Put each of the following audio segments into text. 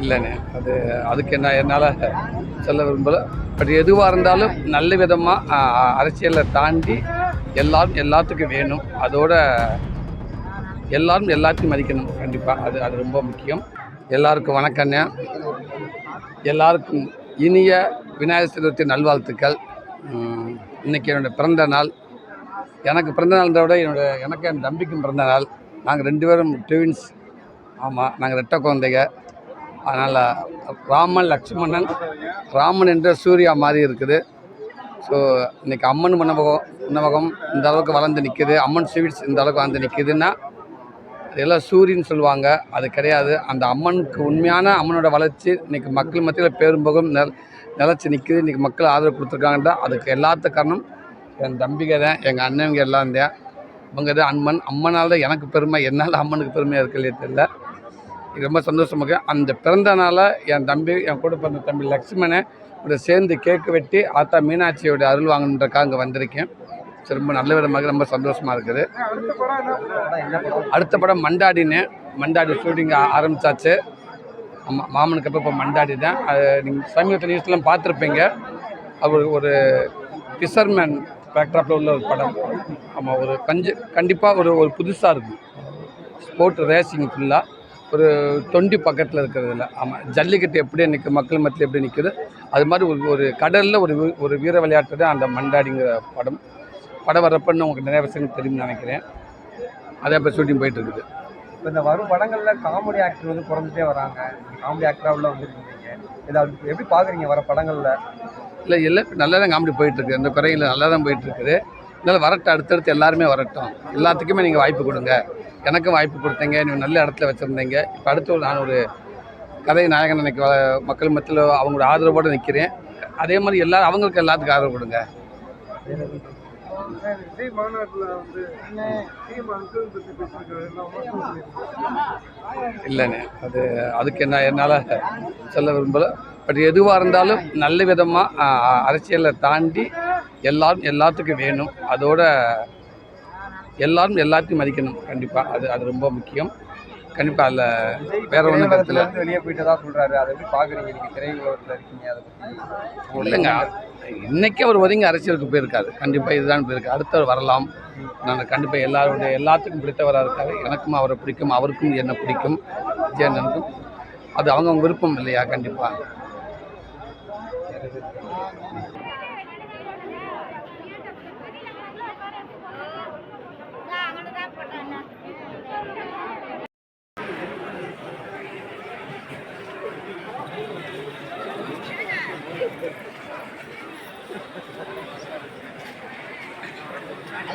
இல்லைண்ணே. அது அதுக்கு என்ன என்னால் சொல்ல விரும்பலை. பட் எதுவாக இருந்தாலும் நல்ல விதமாக அரசியலை தாண்டி எல்லாரும் எல்லாத்துக்கும் வேணும். அதோட எல்லாரும் எல்லாத்தையும் மதிக்கணும் கண்டிப்பாக அது அது ரொம்ப முக்கியம். எல்லாருக்கும் வணக்கண்ணே எல்லாருக்கும் இனிய விநாயகர் சதுர்த்தி நல்வாழ்த்துக்கள். இன்றைக்கி இன்னைக்கு என்னோடய பிறந்த நாள். எனக்கு பிறந்த நாள்ன்றத விட என்னோட எனக்கு என் தம்பிக்கும் பிறந்த நாள். நாங்கள் ரெண்டு பேரும் ட்வின்ஸ் ஆமாம் நாங்கள் ரெட்டை குழந்தைங்க. அதனால் ராமன் லக்ஷ்மணன் ராமன் என்ற சூர்யா மாதிரி இருக்குது. ஸோ இன்றைக்கி அம்மன் உணவகம் உணவகம் இந்த அளவுக்கு வளர்ந்து நிற்கிது அம்மன் ஸ்வீட்ஸ் இந்த அளவுக்கு வளர்ந்து நிற்கிதுன்னா அதெல்லாம் சூரியன் சொல்லுவாங்க. அது கிடையாது. அந்த அம்மனுக்கு உண்மையான அம்மனோட வளர்ச்சி இன்றைக்கி மக்கள் மத்தியில் பேரும்பகம் நில நிலச்சி நிற்கிது இன்றைக்கி மக்கள் ஆதரவு கொடுத்துருக்காங்கன்றா அதுக்கு எல்லாத்த காரணம். என் தம்பிங்க தான் எங்கள் அண்ணனுங்க எல்லாம் தான். இவங்க தான் அம்மன். அம்மனால் தான் எனக்கு பெருமை. என்னால் அம்மனுக்கு பெருமையாக இருக்கு தெரியல. ரொம்ப சந்தோஷமாக அந்த பிறந்த நாளை என் தம்பி என் கூட பிறந்த தம்பி லக்ஷ்மணை கூட சேர்ந்து கேக்கு வெட்டி ஆத்தா மீனாட்சியோட அருள் வாங்கணுன்றக்காக அங்கே வந்திருக்கேன் ரொம்ப நல்ல விதமாக ரொம்ப சந்தோஷமாக இருக்குது. அடுத்த படம் மண்டாடின்னு மண்டாடி ஷூட்டிங் ஆரம்பித்தாச்சு ஆமாம் மாமனுக்கு அப்போ இப்போ மண்டாடி தான். அது நீங்கள் சமீபத்தில் நியூஸ்லாம் பார்த்துருப்பீங்க. அவர் ஒரு ஃபிஷர்மேன் பேக்ட்ராப்பில் உள்ள ஒரு படம். ஆமாம் ஒரு கஞ்சி கண்டிப்பாக ஒரு ஒரு புதுசாக இருக்கும். ஸ்போர்ட் ரேசிங் ஃபுல்லாக ஒரு தொண்டி பக்கத்தில் இருக்கிறதுல. ஆமாம் ஜல்லிக்கட்டு எப்படி நிற்க மக்கள் மத்தியில் எப்படி நிற்குது அது மாதிரி ஒரு ஒரு கடலில் ஒரு ஒரு வீர விளையாட்டு தான் அந்த மண்டாடிங்கிற படம். படம் வரப்பன்னு உங்களுக்கு நிறைய விஷயங்கள் தெரியும்னு நினைக்கிறேன். அதே இப்போ ஷூட்டிங் போயிட்டு இருக்குது இப்போ இந்த வரும் படங்கள்ல காமெடி ஆக்டர் வந்து குறைஞ்சிட்டே வராங்க. காமெடி ஆக்டரா உள்ள வந்துருக்கீங்க. இதை எப்படி பாக்குறீங்க வர படங்கள்ல? இல்லை இப்போ நல்லா தான் காமெடி போயிட்டுருக்கு. அந்த குறையில் நல்லா தான் போயிட்டுருக்குது. இதனால் வரட்டும் அடுத்தடுத்து எல்லாருமே வரட்டும். எல்லாத்துக்குமே நீங்கள் வாய்ப்பு கொடுங்க. எனக்கும் வாய்ப்பு கொடுத்தீங்க. நீங்கள் நல்ல இடத்துல வச்சுருந்தீங்க. இப்போ அடுத்து ஒரு நான் ஒரு கதை நாயகன் அன்னைக்கு மக்கள் மத்தியில் அவங்களோட ஆதரவோடு நிற்கிறேன் அதே மாதிரி எல்லாரும் அவங்களுக்கு எல்லாத்துக்கும் ஆதரவு கொடுங்க. இல்லைண்ணே அது அதுக்கு என்ன என்னால் சொல்ல விரும்பலை. பட் எதுவாக இருந்தாலும் நல்ல விதமாக அரசியலை தாண்டி எல்லாரும் எல்லாத்துக்கும் வேணும். அதோட எல்லாரும் எல்லாத்தையும் மதிக்கணும். கண்டிப்பாக அது அது ரொம்ப முக்கியம். கண்டிப்பாக அதில் வேற ஒன்றும் கருத்தில் வந்து வெளியே போயிட்டதா சொல்றாரு. அதை எப்படி பாக்குறீங்க? நீங்க திரையுலகத்துல இருக்கீங்க. அதை பத்தி இல்லைங்க. இன்னைக்கு அவர் ஒதுங்கி அரசியலுக்கு போயிருக்காரு. கண்டிப்பாக இதுதான் போயிருக்கு. அடுத்தவர் வரலாம். நான் கண்டிப்பாக எல்லாருடைய எல்லாத்துக்கும் பிடித்தவராக இருக்காரு. எனக்கும் அவரை பிடிக்கும். அவருக்கும் என்ன பிடிக்கும். விஜயண்ணனுக்கும். அது அவங்க விருப்பம் இல்லையா? கண்டிப்பாக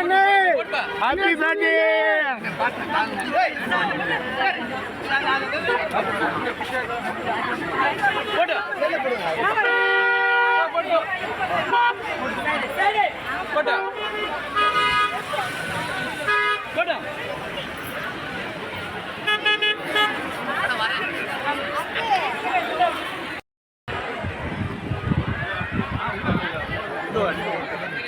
அண்ணே. சூரிய அண்ணே ஹாப்பி பர்த்டே ஆ